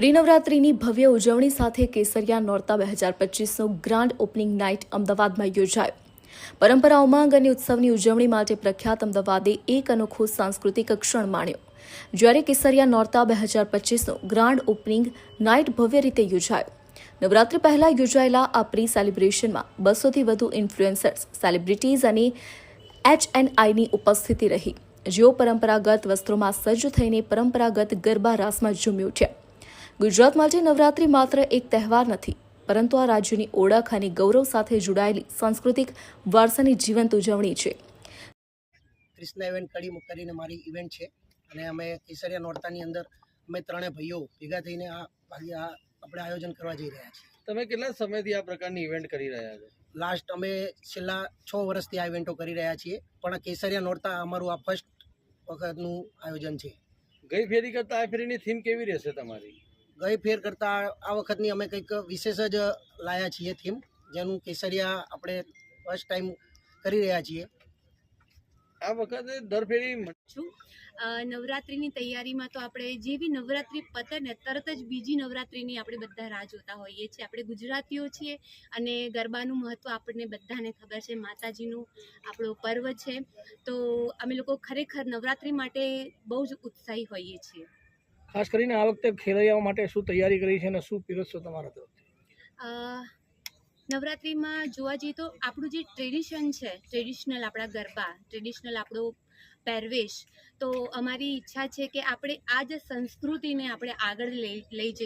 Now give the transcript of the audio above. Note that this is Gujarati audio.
પ્રિનવરાત્રિની ભવ્ય ઉજવણી સાથે કેસરિયા નોરતા બે હજાર પચીસનું ગ્રાન્ડ ઓપનિંગ નાઇટ અમદાવાદમાં યોજાયો. પરંપરા ઉમંગ અને ઉત્સવની ઉજવણી માટે પ્રખ્યાત અમદાવાદે એક અનોખો સાંસ્કૃતિક ક્ષણ માણ્યો. જ્યારે કેસરિયા નોરતા બે હજાર પચીસનું ગ્રાન્ડ ઓપનિંગ નાઇટ ભવ્ય રીતે યોજાયો. નવરાત્રી પહેલા યોજાયેલા આ પ્રી સેલિબ્રેશનમાં બસોથી વધુ ઇન્ફ્લુએન્સર્સ, સેલિબ્રિટીઝ અને એચ એન આઈની ઉપસ્થિતિ રહી. જેઓ પરંપરાગત વસ્ત્રોમાં સજ્જ થઈને પરંપરાગત ગરબા રાસમાં ઝૂમી ઉઠ્યા. ગુજરાત માટે નવરાત્રી માત્ર એક તહેવાર નથી પરંતુ આ રાજ્યની ઓળખ અને ગૌરવ સાથે જોડાયેલી સાંસ્કૃતિક વારસાની જીવંત ઉજવણી છે. ક્રિષ્ના ઇવેન્ટ કડી કરીને મારી ઇવેન્ટ છે અને અમે કેસરિયા નોરતાની અંદર અમે ત્રણે ભાઈઓ ભેગા થઈને આ આપણે આયોજન કરવા જઈ રહ્યા છીએ. તમે કેટલા સમયથી આ પ્રકારની ઇવેન્ટ કરી રહ્યા છો? લાસ્ટ અમે છેલ્લા છ વર્ષથી આ ઇવેન્ટો કરી રહ્યા છીએ પણ કેસરિયા નોરતા અમારું આ ફર્સ્ટ વખતનું આયોજન છે. ગઈ ફેરી કરતા આ ફેરીની થીમ કેવી રહેશે તમારી? ગઈ ફેર કરતાં આ વખતની અમે કંઈક વિશેષ જ લાયા છીએ થીમ જેનું કેસરિયા આપણે ફર્સ્ટ ટાઈમ કરી રહ્યા છીએ. આ વખતે દર ફેરી છું. નવરાત્રિની તૈયારીમાં તો આપણે જેવી નવરાત્રિ પતે ને તરત જ બીજી નવરાત્રિની આપણે બધા રાહ જોતા હોઈએ છીએ. આપણે ગુજરાતીઓ છીએ અને ગરબાનું મહત્ત્વ આપણને બધાને ખબર છે. માતાજીનું આપણો પર્વ છે. તો અમે લોકો ખરેખર નવરાત્રિ માટે બહુ જ ઉત્સાહી હોઈએ છીએ. ખાસ કરીને આ વખતે ખેલૈયાઓ માટે શું તૈયારી કરી છે અને શું પીરસશો તમારા તરફથી? નવરાત્રિમાં જોવા જઈએ તો આપણું જે ટ્રેડિશન છે, ટ્રેડિશનલ આપણા ગરબા, ટ્રેડિશનલ આપણો પહેરવેશ, તો અમારી ઈચ્છા છે કે આપણે આ જ સંસ્કૃતિને આપણે આગળ લઈ લઈ જઈએ